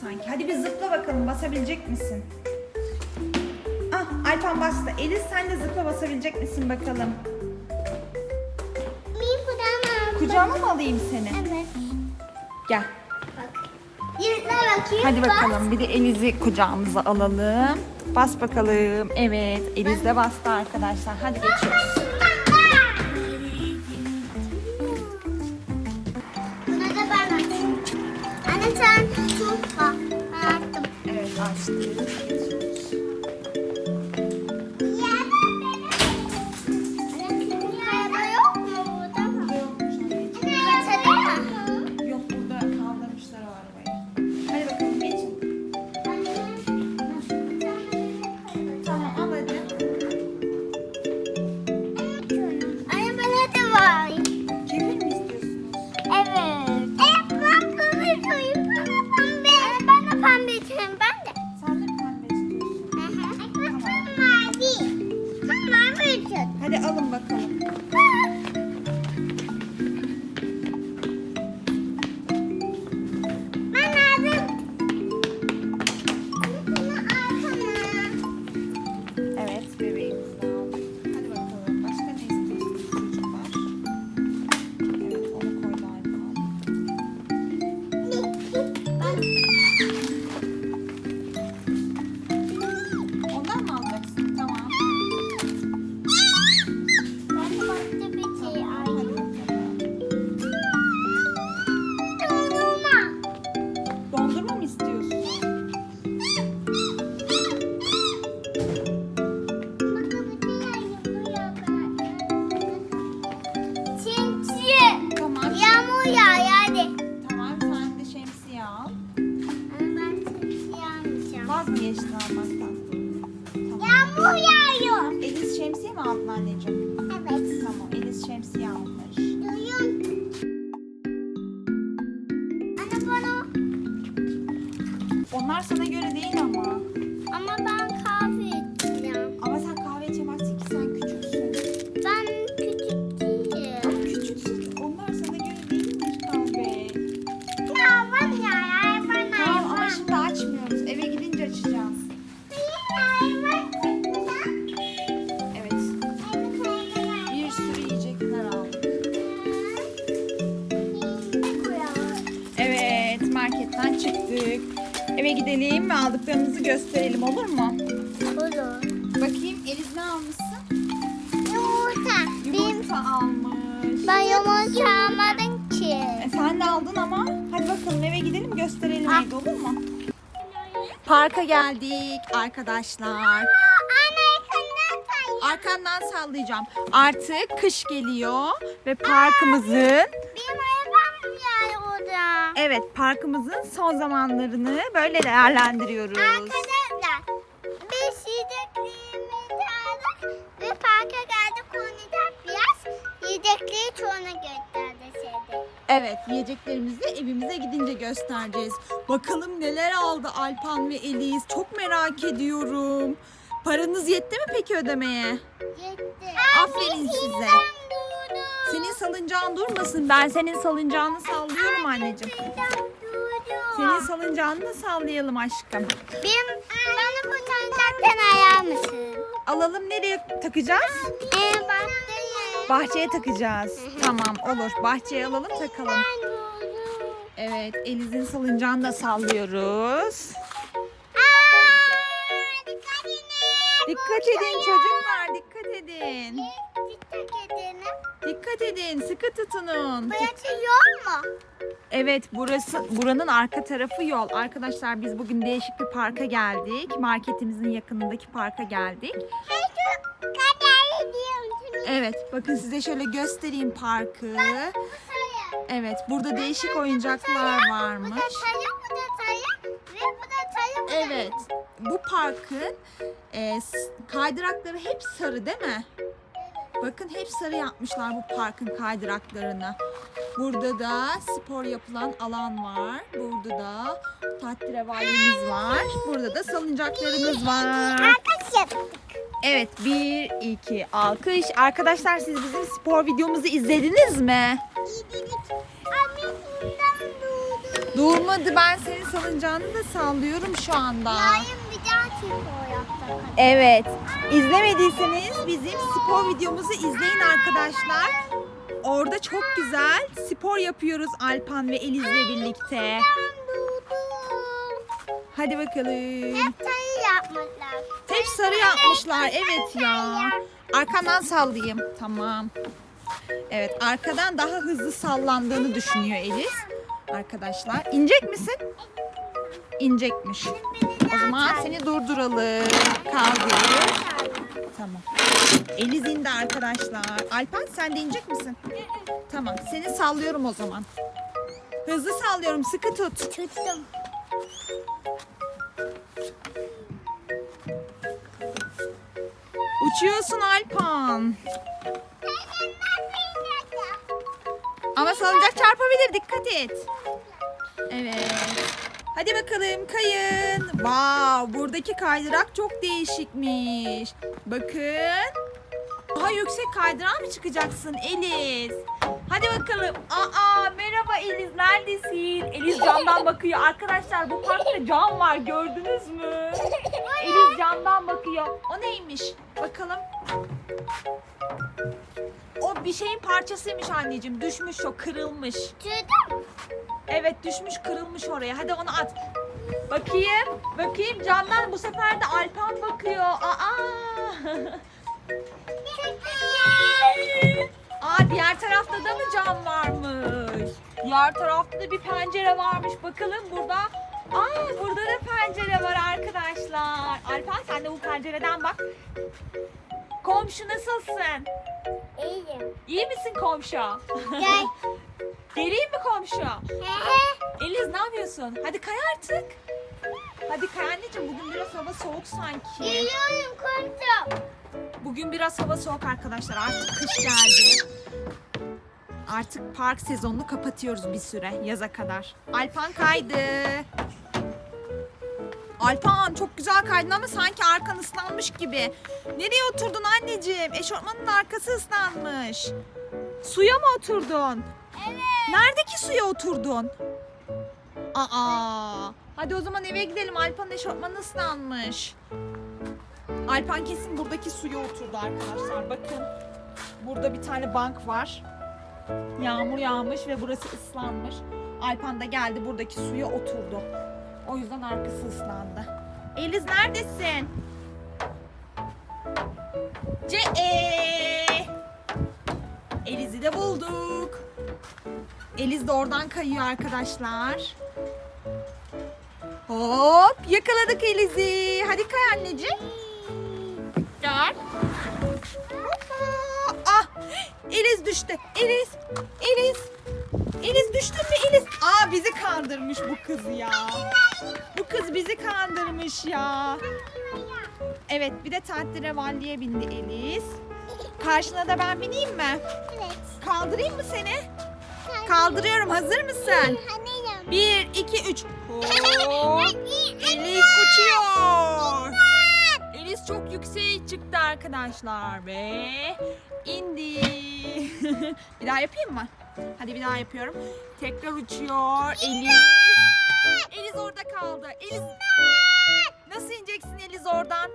sanki. Hadi bir zıpla bakalım basabilecek misin? Ah Alpan bastı. Elis sen de zıpla basabilecek misin bakalım. Bir kucağıma aldım. Kucağıma mı alayım seni? Evet. Gel. Bak. Bakayım. Hadi bakalım bir de Eliz'i kucağımıza alalım. Bas bakalım. Evet Eliz de bastı arkadaşlar. Hadi geçiyoruz. Ben attım. Evet açtık. Almayacağım. Vaz mı geçtin almaktan? Tamam. Yağmur yağıyor. Eliz şemsiye mi aldın anneciğim? Evet. Tamam Eliz şemsiye almış. Duyun. Anne bana. Onlar sana göre değil. Ama Evet. Bir sürü yiyecekler aldık. Evet marketten çıktık. Eve gidelim ve aldıklarımızı gösterelim olur mu? Olur. Bakayım Eliz ne almışsın? Yumurta. Benim, Yumurta almış. ben yumurta almadım ki. E, sen de aldın ama. Hadi bakalım eve gidelim gösterelim evde olur mu? Parka geldik arkadaşlar. Arkandan sallayacağım. Artık kış geliyor ve parkımızın Benim arabam yani orada. evet parkımızın son zamanlarını böyle değerlendiriyoruz. Arkadaşlar biz yiyeceklerimizi aldık ve parka geldik. Yiyecekleri sonra gösterdi şeyde. Evet yiyeceklerimizi evimize gidince göstereceğiz. Bakalım neler aldı Alpan ve Eliz. Çok merak ediyorum. Paranız yetti mi peki ödemeye? Yetti. Aferin size. Senin salıncağın durmasın. Ben senin salıncağını sallıyorum anneciğim. Senin salıncağını da sallayalım aşkım. Benim, bana bu tanıdıktan ayar mısın? Alalım nereye takacağız? Ee, baktayım. Bahçeye takacağız. Tamam olur. Bahçeye alalım takalım. Evet Eliz'in salıncağını da sallıyoruz. Dikkat edin. Dikkat edin çocuklar dikkat edin. Dikkat edin. Dikkat edin sıkı tutunun. Burası yol mu? Evet burası buranın arka tarafı yol. Arkadaşlar biz bugün değişik bir parka geldik. Marketimizin yakınındaki parka geldik. Hey. Evet bakın size şöyle göstereyim parkı. Evet burada değişik oyuncaklar varmış. Evet bu parkın e, kaydırakları hep sarı değil mi? Bakın hep sarı yapmışlar bu parkın kaydıraklarını. Burada da spor yapılan alan var. Burada da tahterevalimiz var. Burada da salıncaklarımız var. Arkadaş yaptık. Evet bir iki alkış. Arkadaşlar siz bizim spor videomuzu izlediniz mi? Annesinden doğdu. Durmadı ben senin salıncağını da sallıyorum şu anda. Yarın bir daha spor yaptık. Evet. İzlemediyseniz bizim spor videomuzu izleyin arkadaşlar. Orada çok güzel spor yapıyoruz Alpan ve Eliz'le birlikte. Hadi bakalım. Hep. Hep sarı yapmışlar. Evet ya. Arkandan sallayayım. Tamam. Evet arkadan daha hızlı sallandığını düşünüyor Eliz. Arkadaşlar inecek misin? İnecekmiş. O zaman seni durduralım. Kaldır. Tamam. Eliz indi arkadaşlar. Alpan sen de inecek misin? Tamam. Seni sallıyorum o zaman. Hızlı sallıyorum. Sıkı tut. Tuttum. Uçuyorsun Alpan. Ama salıncak çarpabilir. Dikkat et. Evet. Hadi bakalım kayın. Wow, buradaki kaydırak çok değişikmiş. Bakın. Daha yüksek kaydırağa mı çıkacaksın Eliz? Hadi bakalım. Aa merhaba Eliz neredesin? Eliz camdan bakıyor. Arkadaşlar bu parkta cam var gördünüz mü? Eliz camdan bakıyor. O neymiş? Bakalım. O bir şeyin parçasıymış anneciğim. Düşmüş o kırılmış. Tuttum. Evet düşmüş kırılmış oraya. Hadi onu at. Bakayım. Bakayım camdan bu sefer de Alpan bakıyor. Aa. Aa diğer tarafta da mı cam varmış? Diğer tarafta da bir pencere varmış. Bakalım burada. Aa burada da pencere var arkadaşlar. Alpan sen de bu pencereden bak. Komşu nasılsın? İyiyim. İyi misin komşu? Gel. Geleyim mi komşu? Hehe. Eliz ne yapıyorsun? Hadi kay artık. Hadi kay anneciğim bugün biraz hava soğuk sanki. Geliyorum kontum. Bugün biraz hava soğuk arkadaşlar artık kış geldi. Artık park sezonunu kapatıyoruz bir süre yaza kadar. Alpan kaydı. Alpan çok güzel kaydın ama sanki arkan ıslanmış gibi. Nereye oturdun anneciğim? Eşofmanın arkası ıslanmış. Suya mı oturdun? Evet. Neredeki suya oturdun? Aa. Hadi o zaman eve gidelim. Alpan'ın eşofmanı ıslanmış. Alpan kesin buradaki suya oturdu arkadaşlar. Bakın. Burada bir tane bank var. Yağmur yağmış ve burası ıslanmış. Alpan da geldi buradaki suya oturdu. O yüzden arkası ıslandı. Eliz neredesin? Ce Eliz'i de bulduk. Eliz de oradan kayıyor arkadaşlar. Hop yakaladık Eliz'i. Hadi kay anneciğim. Gel. Ah Eliz düştü. Eliz. Eliz. Eliz düştün mü Eliz? Aa bizi kandırmış bu kız ya. Bu kız bizi kandırmış ya. Evet bir de tahterevalliye bindi Eliz. Karşına da ben bineyim mi? Evet. Kaldırayım mı seni? Kaldırıyorum. Hazır mısın? Bir, iki, üç. Hop. Eliz uçuyor. Eliz çok yükseğe çıktı arkadaşlar ve indi. bir daha yapayım mı? Hadi bir daha yapıyorum. Tekrar uçuyor. Eliz. Eliz orada kaldı. Eliz. Nasıl ineceksin Eliz oradan?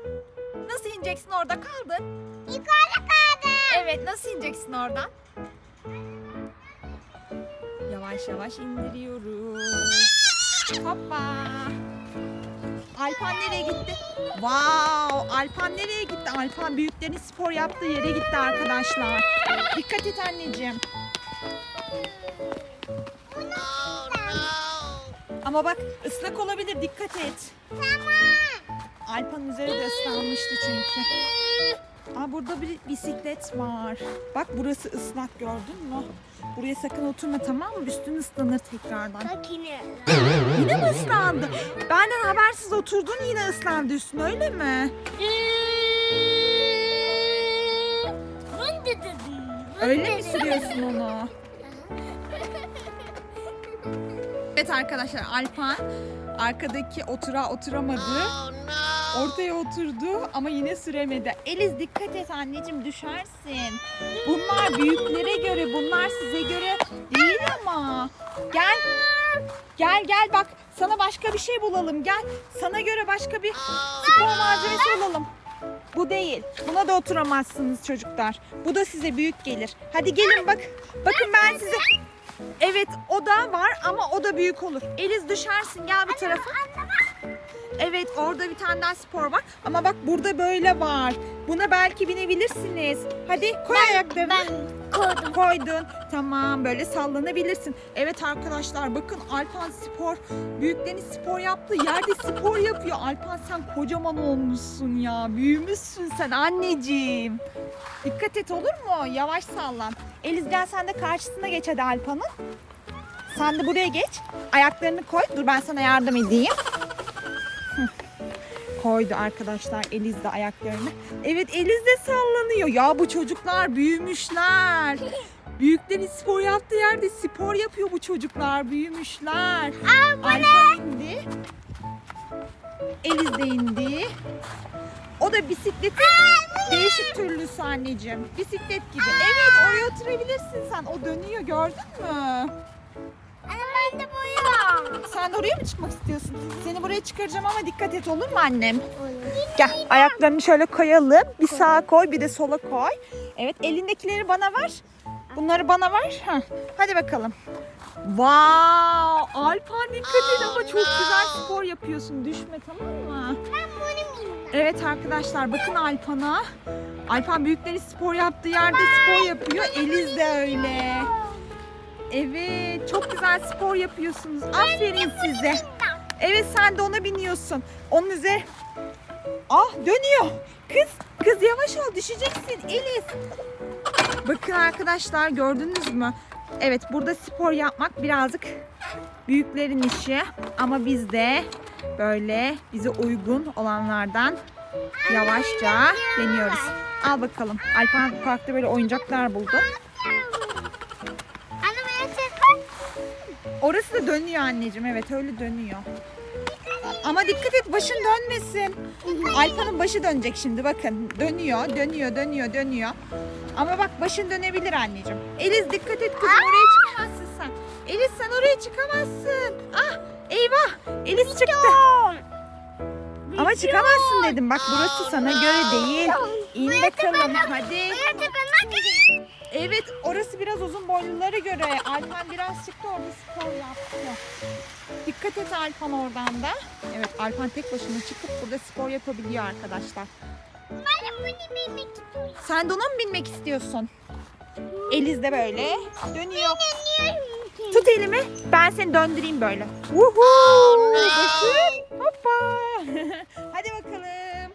Nasıl ineceksin orada kaldı? Yukarıda kaldı. Evet nasıl ineceksin oradan? Yavaş yavaş indiriyoruz. Hoppa. Alpan nereye gitti? Wow, Alpan nereye gitti? Alpan büyüklerin spor yaptığı yere gitti arkadaşlar. Dikkat et anneciğim. Ama bak ıslak olabilir dikkat et. Tamam. Alpan'ın üzeri de ıslanmıştı çünkü. Aa burada bir bisiklet var. Bak burası ıslak gördün mü? Buraya sakın oturma tamam mı? Üstün ıslanır tekrardan. Bak yine. Yine mi ıslandı? Benden habersiz oturdun yine ıslandı üstün öyle mi? Öyle mi sürüyorsun onu? Evet arkadaşlar Alpan Arkadaki otura oturamadı. Ortaya oturdu ama yine süremedi. Eliz dikkat et anneciğim düşersin. Bunlar büyüklere göre, bunlar size göre değil ama. Gel. Gel gel bak sana başka bir şey bulalım gel. Sana göre başka bir spor malzemesi bulalım. Bu değil. Buna da oturamazsınız çocuklar. Bu da size büyük gelir. Hadi gelin bak. Bakın ben size... Evet o da var ama o da büyük olur. Eliz düşersin gel bu tarafa. Evet orada bir tane daha spor var. Ama bak burada böyle var. Buna belki binebilirsiniz. Hadi koy ayaklarını. Ben koydum. Koydun. Tamam böyle sallanabilirsin. Evet arkadaşlar bakın Alpan spor. Büyüklerin spor yaptığı yerde spor yapıyor. Alpan sen kocaman olmuşsun ya. Büyümüşsün sen anneciğim. Dikkat et olur mu? Yavaş sallan. Eliz gel sen de karşısına geç hadi Alpan'ın. Sen de buraya geç. Ayaklarını koy. Dur ben sana yardım edeyim. Koydu arkadaşlar Eliz de ayaklarını. Evet Eliz de sallanıyor. Ya bu çocuklar büyümüşler. Büyüklerin spor yaptığı yerde spor yapıyor bu çocuklar. Büyümüşler. Aa, bu indi. Eliz de indi. O da bisikleti değişik türlüsü anneciğim. Bisiklet gibi. Evet oraya oturabilirsin sen. O dönüyor gördün mü? Ben de boyuyorum. Sen de oraya mı çıkmak istiyorsun? Seni buraya çıkaracağım ama dikkat et olur mu annem? Gel ayaklarını şöyle koyalım. Bir sağa koy bir de sola koy. Evet elindekileri bana ver. Bunları bana ver. Heh, Hadi bakalım. Wow! Dikkat et ama çok güzel spor yapıyorsun. Düşme tamam mı? Ben bunu bilmiyorum. Evet arkadaşlar bakın Alpan'a. Alpan büyükleri spor yaptığı yerde spor yapıyor. Eliz de öyle. Evet çok güzel spor yapıyorsunuz. Aferin size. Evet sen de ona biniyorsun. Onun üzeri... Ah dönüyor. Kız, kız yavaş ol düşeceksin Eliz. Bakın arkadaşlar gördünüz mü? Evet burada spor yapmak birazcık büyüklerin işi. Ama biz de böyle bize uygun olanlardan yavaşça deniyoruz. Al bakalım. Alpan parkta böyle oyuncaklar buldu. Orası da dönüyor anneciğim. Evet öyle dönüyor. Ama dikkat et başın dönmesin. Alpa'nın başı dönecek şimdi bakın. Dönüyor, dönüyor, dönüyor, dönüyor. Ama bak başın dönebilir anneciğim. Eliz dikkat et kızım oraya çıkamazsın sen. Eliz sen oraya çıkamazsın. Ah eyvah Eliz çıktı. Ama çıkamazsın dedim. Bak burası sana göre değil. İn bakalım hadi. Evet orası biraz uzun boylulara göre. Alpan biraz çıktı orada spor yaptı. Dikkat et Alpan oradan da. Evet Alpan tek başına çıkıp burada spor yapabiliyor arkadaşlar. Ben de bunu bilmek istiyorum. Sen de ona mı binmek istiyorsun? Eliz de böyle dönüyor. Tut elimi ben seni döndüreyim böyle. Bakın. Hoppa. Hadi bakalım.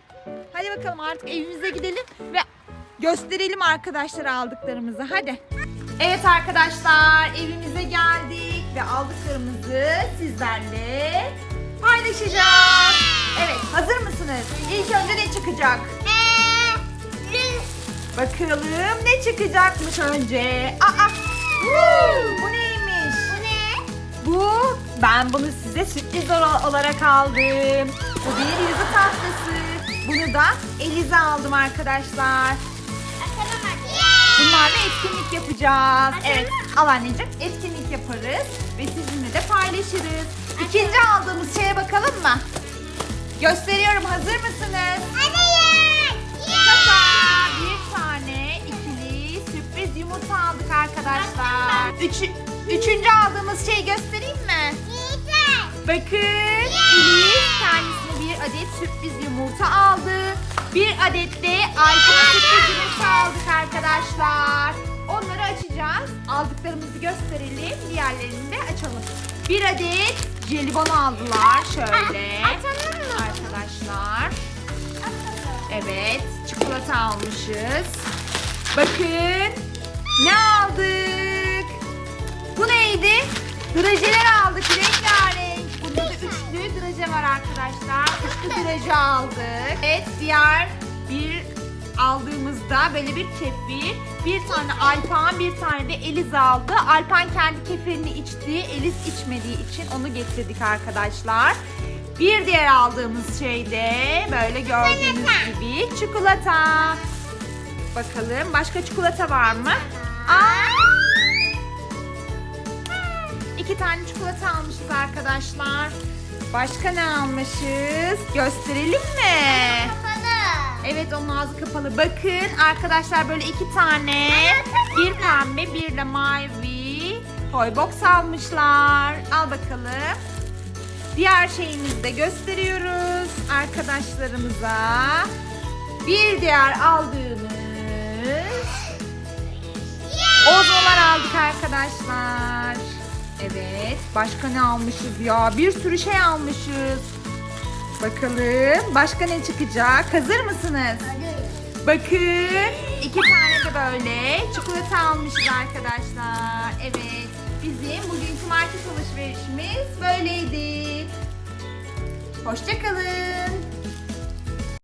Hadi bakalım artık evimize gidelim ve gösterelim arkadaşlar aldıklarımızı. Hadi. Evet arkadaşlar evimize geldik ve aldıklarımızı sizlerle paylaşacağız. Evet hazır mısınız? İlk önce ne çıkacak? Bakalım ne çıkacakmış önce. Aa! Woo! Bu neymiş? Bu ne? Bu ben bunu size sürpriz ol- olarak aldım. Bu bir yazı tahtası. Bunu da Elize aldım arkadaşlar. Bunlarla etkinlik yapacağız. Evet al anneciğim etkinlik yaparız ve sizinle de paylaşırız. İkinci aldığımız şeye bakalım mı? Gösteriyorum hazır mısınız? Ye. Kasa bir tane ikili sürpriz yumurta aldık arkadaşlar. Üç, üçüncü aldığımız şeyi göstereyim mi? Bakın Elif kendisine bir adet sürpriz yumurta aldı. Bir adet de sürpriz yumurta aldık arkadaşlar. Onları açacağız. Aldıklarımızı gösterelim. Diğerlerini de açalım. Bir adet jelibon aldılar şöyle. Açalım mı? Arkadaşlar. Evet, çikolata almışız. Bakın ne aldık? Bu neydi? Drajeler aldık rengarenk. Draje var arkadaşlar. Üçlü draje aldık. Evet, diğer bir aldığımızda böyle bir kefir, bir tane Alpan, bir tane de Eliz aldı. Alpan kendi kefirini içti, Eliz içmediği için onu getirdik arkadaşlar. Bir diğer aldığımız şey de böyle gördüğünüz gibi çikolata. Bakalım başka çikolata var mı? Aa! İki tane çikolata almışız arkadaşlar. Başka ne almışız? Gösterelim mi? Kapalı. Evet onun ağzı kapalı. Bakın arkadaşlar böyle iki tane bir pembe bir de mavi toy box almışlar. Al bakalım. Diğer şeyimizi de gösteriyoruz arkadaşlarımıza. Bir diğer aldığımız Ozmolar aldık arkadaşlar. Evet. Başka ne almışız ya? Bir sürü şey almışız. Bakalım başka ne çıkacak? Hazır mısınız? Bakın iki tane de böyle çikolata almışız arkadaşlar. Evet bizim bugünkü market alışverişimiz böyleydi. Hoşçakalın.